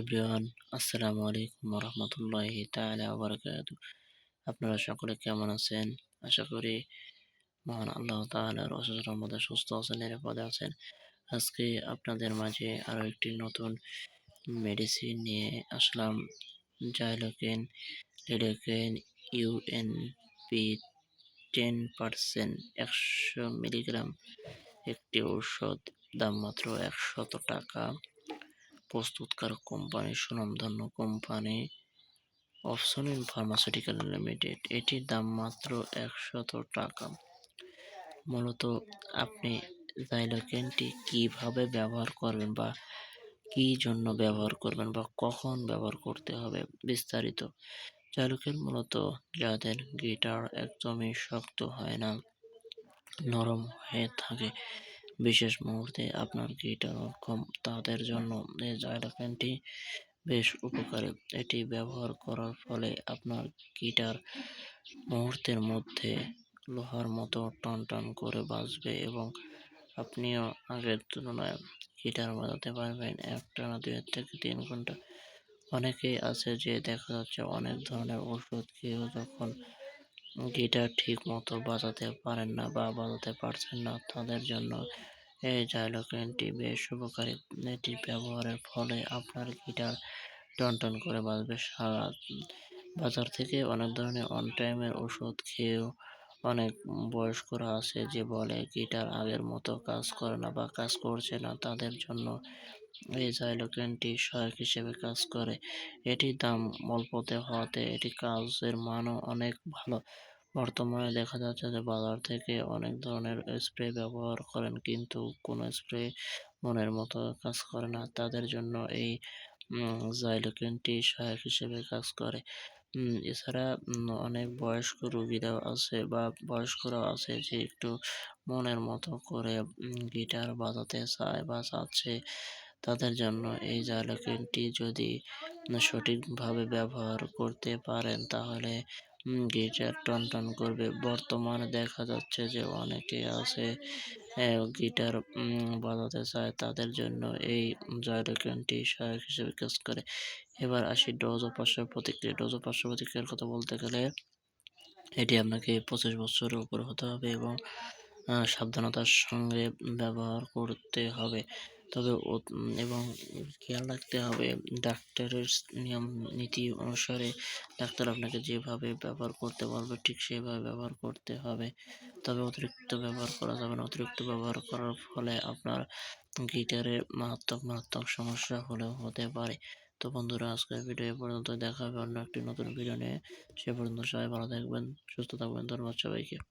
Everyone, আসসালামু আলাইকুম রহমতুল্লাহি তাআলা বারাকাতু আপনারা সকলে কেমন আছেন? আশা করি মহান আল্লাহ তাআলার অশেষ রহমতে সুস্থ আছেন, নিরাপদে আছেন। আজকে আপনাদের মাঝে আরও একটি নতুন মেডিসিন নিয়ে আসলাম xylocaine lidocaine UNP ten percent একশো মিলিগ্রাম একটি ঔষধ, দাম মাত্র একশত টাকা। প্রস্তুতকারক কোম্পানি, সুনামধন্য কোম্পানি অপশনিন ফার্মাসিউটিক্যাল লিমিটেড। এটির দাম মাত্র একশত টাকা। মূলত আপনি জাইলোকেনটি কীভাবে ব্যবহার করবেন বা কি জন্য ব্যবহার করবেন বা কখন ব্যবহার করতে হবে বিস্তারিত। জাইলোকেন মূলত যাদের গিটার একদমই শক্ত হয় না, নরম হয়ে থাকে। বিশেষ মুহূর্তে আপনার গিটার অক্ষম তাদের জন্য এই জাইলোকেনটি বেশ উপকারী। এটি ব্যবহার করার ফলে আপনার গিটার মুহূর্তের মধ্যে লোহার মতো টন টন করে বাজবে এবং আপনিও আগের তুলনায় গিটার বাজাতে পারবেন। একটানা দুই থেকে তিন ঘণ্টা। অনেকেই আছে যে দেখা যাচ্ছে অনেক ধরনের ওষুধ খেয়েও যখন গিটার ঠিক মতো বাজাতে পারেন না বা বাজাতে পারছেন না, তাদের জন্য এই জাইলোক্রেনটি বেশ উপকারী এটি ব্যবহারের ফলে আপনার গিটার টনটন টন করে বাজবে সারা বাজার থেকে অনেক ধরনের অন টাইমের ওষুধ খেয়েও অনেক বয়স্করা আছে যে বলে গিটার আগের মতো কাজ করে না বা কাজ করছে না, তাদের জন্য এই জাইলোকেনটি সহায়ক হিসেবে কাজ করে। এটির দাম অল্পতে হওয়াতে এটি কাজের মানও অনেক ভালো। বর্তমানে দেখা যাচ্ছে যে বাজার থেকে অনেক ধরনের স্প্রে ব্যবহার করেন, কিন্তু কোনো স্প্রে মনের মতো কাজ করে না। তাদের জন্য এই জাইলোকেনটি সহায়ক হিসেবে কাজ করে। এছাড়া অনেক বয়স্ক রুগীরাও আছে বা বয়স্করাও আছে যে একটু মনের মতো করে গিটার বাজাতে চায় বা চাচ্ছে তাদের জন্য এই জাইলোকেনটি যদি সঠিকভাবে ব্যবহার করতে পারেন তাহলে গিটার টন টন করবে। বর্তমানে দেখা যাচ্ছে যে অনেকে আছে গিটার বাজাতে চায়। তাদের জন্য এই জাইলোকেনটি সহায়ক হিসেবে কাজ করে। এবার আসি ডোজ ও পার্শ্ব প্রতিক্রিয়া। ডোজ ও পার্শ্ব প্রতিক্রিয়ার কথা বলতে গেলে এটি আপনাকে পঁচিশ বছরের উপর হতে হবে এবং সাবধানতার সঙ্গে ব্যবহার করতে হবে। তবে এবং খেয়াল রাখতে হবে ডাক্তারের নিয়ম নীতি অনুসারে ডাক্তার আপনাকে যেভাবে ব্যবহার করতে বলবে ঠিক সেভাবে ব্যবহার করতে হবে। তবে অতিরিক্ত ব্যবহার করা যাবে না। অতিরিক্ত ব্যবহার করার ফলে আপনার গিটারে মারাত্মক মারাত্মক সমস্যা হলেও হতে পারে। তো বন্ধুরা, আজকের ভিডিও এ পর্যন্ত দেখা হবে অন্য একটি নতুন ভিডিও নিয়ে। সে পর্যন্ত সবাই ভালো থাকবেন, সুস্থ থাকবেন। ধন্যবাদ সবাইকে।